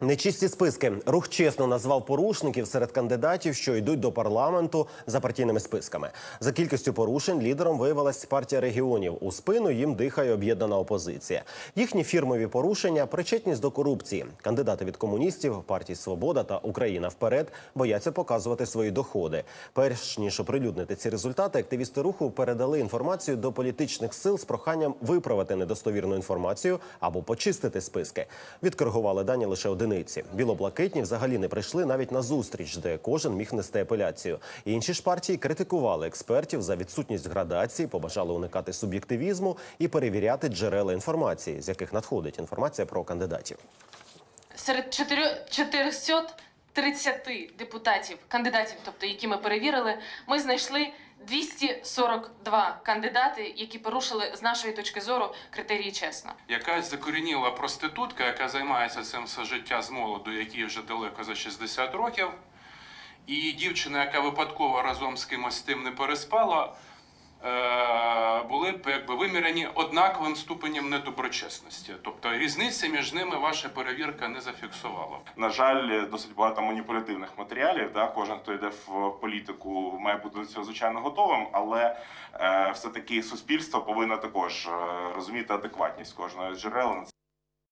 Нечисті списки. Рух чесно назвав порушників серед кандидатів, що йдуть до парламенту за партійними списками. За кількістю порушень лідером виявилась партія регіонів. У спину їм дихає об'єднана опозиція. Їхні фірмові порушення причетність до корупції. Кандидати від комуністів, партій Свобода та Україна вперед бояться показувати свої доходи. Перш ніж оприлюднити ці результати, активісти руху передали інформацію до політичних сил з проханням виправити недостовірну інформацію або почистити списки. Відкоригували дані лише одиниці. Білоблакитні взагалі не прийшли навіть на зустріч, де кожен міг нести апеляцію. Інші ж партії критикували експертів за відсутність градації, побажали уникати суб'єктивізму і перевіряти джерела інформації, з яких надходить інформація про кандидатів. Серед 400 30 депутатів, кандидатів, тобто які ми перевірили, ми знайшли 242 кандидати, які порушили з нашої точки зору критерії чесно. Якась закорініла проститутка, яка займається цим все життя з молоду, якій вже далеко за 60 років, і дівчина, яка випадково разом з кимось тим не переспала. Е якби виміряні однаковим ступенем недоброчесності. Тобто різниці між ними ваша перевірка не зафіксувала. На жаль, досить багато маніпулятивних матеріалів. Да? Кожен, хто йде в політику, має бути до цього звичайно готовим, але е, все-таки суспільство повинно також е, розуміти адекватність кожного з джерел.